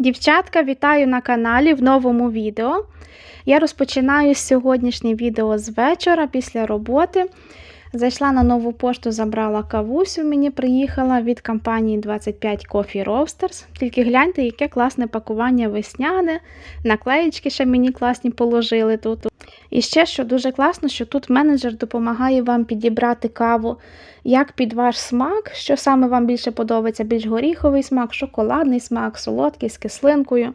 Дівчатка, вітаю на каналі в новому відео. Я розпочинаю сьогоднішнє відео з вечора після роботи. Зайшла на нову пошту, забрала кавусю, мені приїхала від компанії 25 Coffee Roasters. Тільки гляньте, яке класне пакування весняне, наклеїчки ще мені класні положили тут. І ще, що дуже класно, що тут менеджер допомагає вам підібрати каву як під ваш смак, що саме вам більше подобається, більш горіховий смак, шоколадний смак, солодкий з кислинкою.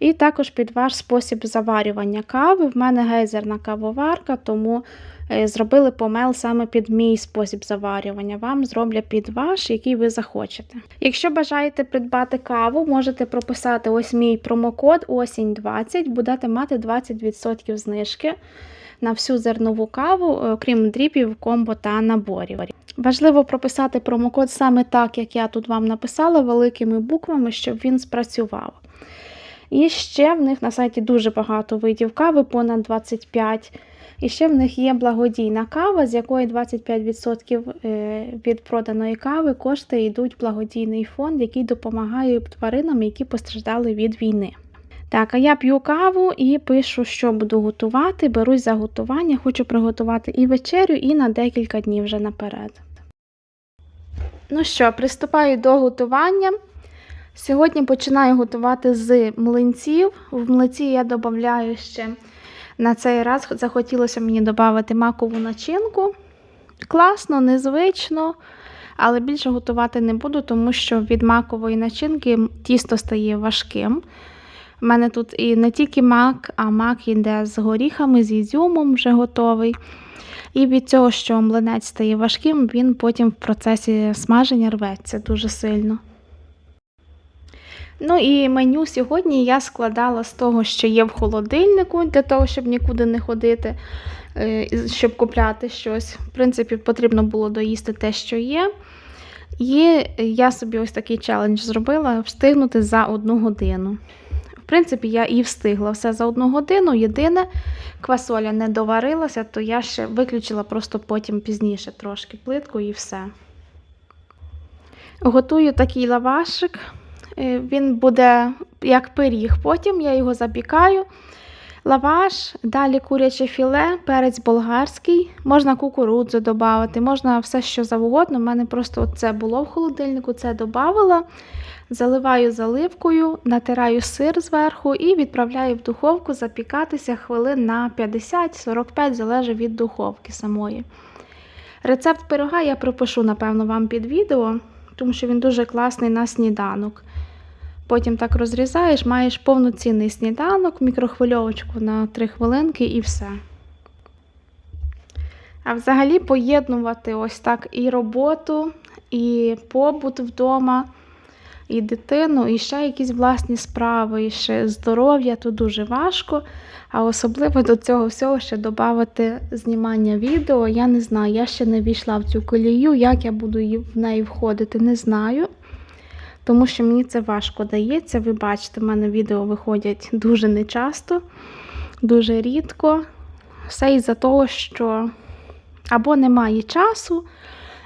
І також під ваш спосіб заварювання кави. В мене гейзерна кавоварка, тому зробили помел саме під мій спосіб заварювання. Вам зроблять під ваш, який ви захочете. Якщо бажаєте придбати каву, можете прописати ось мій промокод осінь 20, будете мати 20% знижки на всю зернову каву, е, окрім дріпів, комбо та наборів. Важливо прописати промокод саме так, як я тут вам написала, великими буквами, щоб він спрацював. І ще в них на сайті дуже багато видів кави, понад 25. І ще в них є благодійна кава, з якої 25% е, від проданої кави кошти йдуть в благодійний фонд, який допомагає тваринам, які постраждали від війни. Так, а я п'ю каву і пишу, що буду готувати. Берусь за готування, хочу приготувати і вечерю, і на декілька днів вже наперед. Ну що, приступаю до готування. Сьогодні починаю готувати з млинців. В млинці я додаю ще на цей раз захотілося мені додати макову начинку. Класно, незвично, але більше готувати не буду, тому що від макової начинки тісто стає важким. У мене тут і не тільки мак, а мак йде з горіхами, з ізюмом вже готовий. І від цього, що млинець стає важким, він потім в процесі смаження рветься дуже сильно. Ну і меню сьогодні я складала з того, що є в холодильнику, для того, щоб нікуди не ходити, е, щоб купляти щось. В принципі, потрібно було доїсти те, що є. І я собі ось такий челендж зробила встигнути за одну годину. В принципі, я і встигла все за одну годину. Єдине, квасоля не доварилася, то я ще виключила просто потім пізніше трошки плитку і все. Готую такий лавашик. Е, Він буде як пиріг. Потім я його запікаю. Лаваш, далі куряче філе, перець болгарський, можна кукурудзу додати, можна все, що завгодно. У мене просто це було в холодильнику, це додавала. Заливаю заливкою, натираю сир зверху і відправляю в духовку запікатися хвилин на 50-45, залежить від духовки самої. Рецепт пирога я пропишу, напевно, вам під відео, тому що він дуже класний на сніданок. Потім так розрізаєш, маєш повноцінний сніданок, мікрохвильовочку на 3 хвилинки і все. А взагалі поєднувати ось так і роботу, і побут вдома, і дитину, і ще якісь власні справи, і ще здоров'я то дуже важко. А особливо до цього всього ще додати знімання відео. Я не знаю, я ще не війшла в цю колію, як я буду в неї входити, не знаю тому що мені це важко дається. Ви бачите, в мене відео виходять дуже нечасто, дуже рідко. Все із-за того, що або немає часу,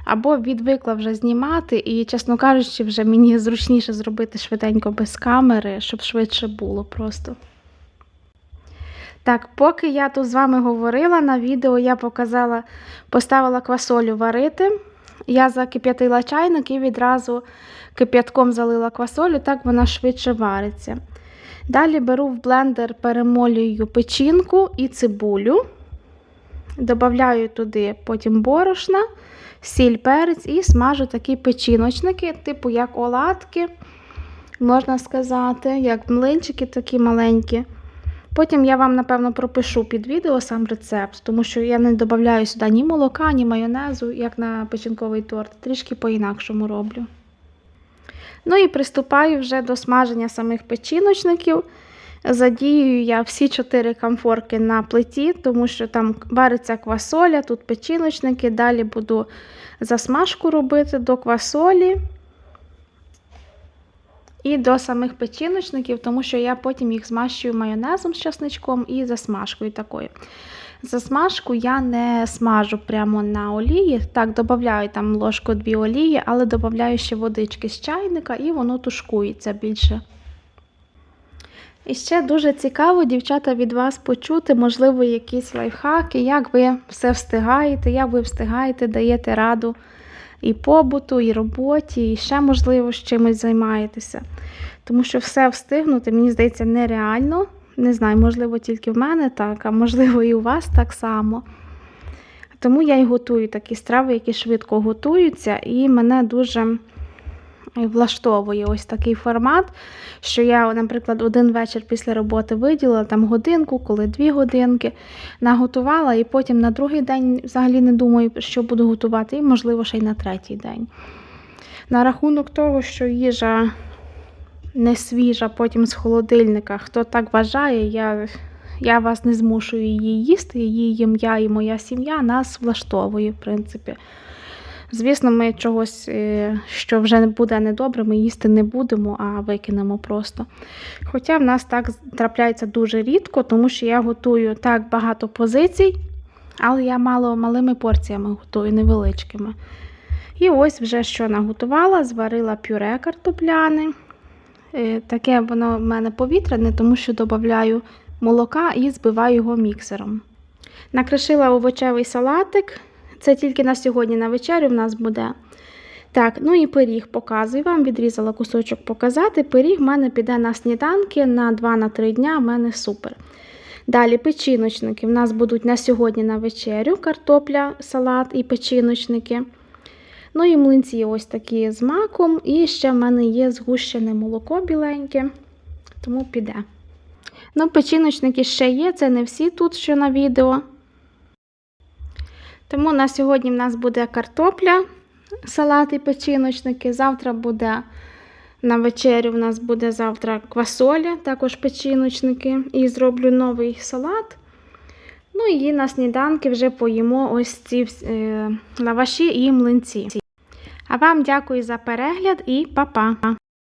або відвикла вже знімати, і, чесно кажучи, вже мені зручніше зробити швиденько без камери, щоб швидше було просто. Так, поки я тут з вами говорила, на відео я показала, поставила квасолю варити. Я закип'ятила чайник і відразу кип'ятком залила квасолю, так вона швидше вариться. Далі беру в блендер, перемолюю печінку і цибулю. Додаю туди потім борошна, сіль, перець і смажу такі печіночники, типу як оладки, можна сказати, як млинчики такі маленькі. Потім я вам, напевно, пропишу під відео сам рецепт, тому що я не додаю сюди ні молока, ні майонезу, як на печінковий торт. Трішки по-інакшому роблю. Ну і приступаю вже до смаження самих печіночників. Задіюю я всі чотири камфорки на плиті, тому що там вариться квасоля, тут печіночники. Далі буду засмажку робити до квасолі і до самих печіночників, тому що я потім їх змащую майонезом з часничком і засмажкою такою. Засмажку я не смажу прямо на олії. Так, додаю там ложку дві олії, але додаю ще водички з чайника і воно тушкується більше. І ще дуже цікаво, дівчата, від вас почути, можливо, якісь лайфхаки, як ви все встигаєте, як ви встигаєте, даєте раду і побуту, і роботі, і ще, можливо, з чимось займаєтеся. Тому що все встигнути, мені здається, нереально. Не знаю, можливо, тільки в мене так, а можливо, і у вас так само. Тому я і готую такі страви, які швидко готуються, і мене дуже влаштовує ось такий формат, що я, наприклад, один вечір після роботи виділила там годинку, коли дві годинки, наготувала, і потім на другий день взагалі не думаю, що буду готувати, і, можливо, ще й на третій день. На рахунок того, що їжа не свіжа, потім з холодильника, хто так вважає, я. Я вас не змушую її їсти, її їм я і моя сім'я нас влаштовує, в принципі. Звісно, ми чогось, е, що вже буде недобре, ми їсти не будемо, а викинемо просто. Хоча в нас так трапляється дуже рідко, тому що я готую так багато позицій, але я мало малими порціями готую, невеличкими. І ось вже що наготувала, зварила пюре картопляне. Е, Таке воно в мене повітряне, тому що додаю молока і збиваю його міксером. Накришила овочевий салатик. Це тільки на сьогодні на вечерю в нас буде. Так, ну і пиріг показую вам, відрізала кусочок показати. Пиріг в мене піде на сніданки на 2-3 дня, в мене супер. Далі печіночники. В нас будуть на сьогодні на вечерю картопля, салат і печіночники. Ну і млинці ось такі з маком. І ще в мене є згущене молоко біленьке, тому піде. Ну, печіночники ще є, це не всі тут, що на відео. Тому на сьогодні в нас буде картопля, салат і печіночники. Завтра буде на вечерю, в нас буде завтра квасоля, також печіночники. І зроблю новий салат. Ну і на сніданки вже поїмо ось ці е, лаваші і млинці. А вам дякую за перегляд і па-па!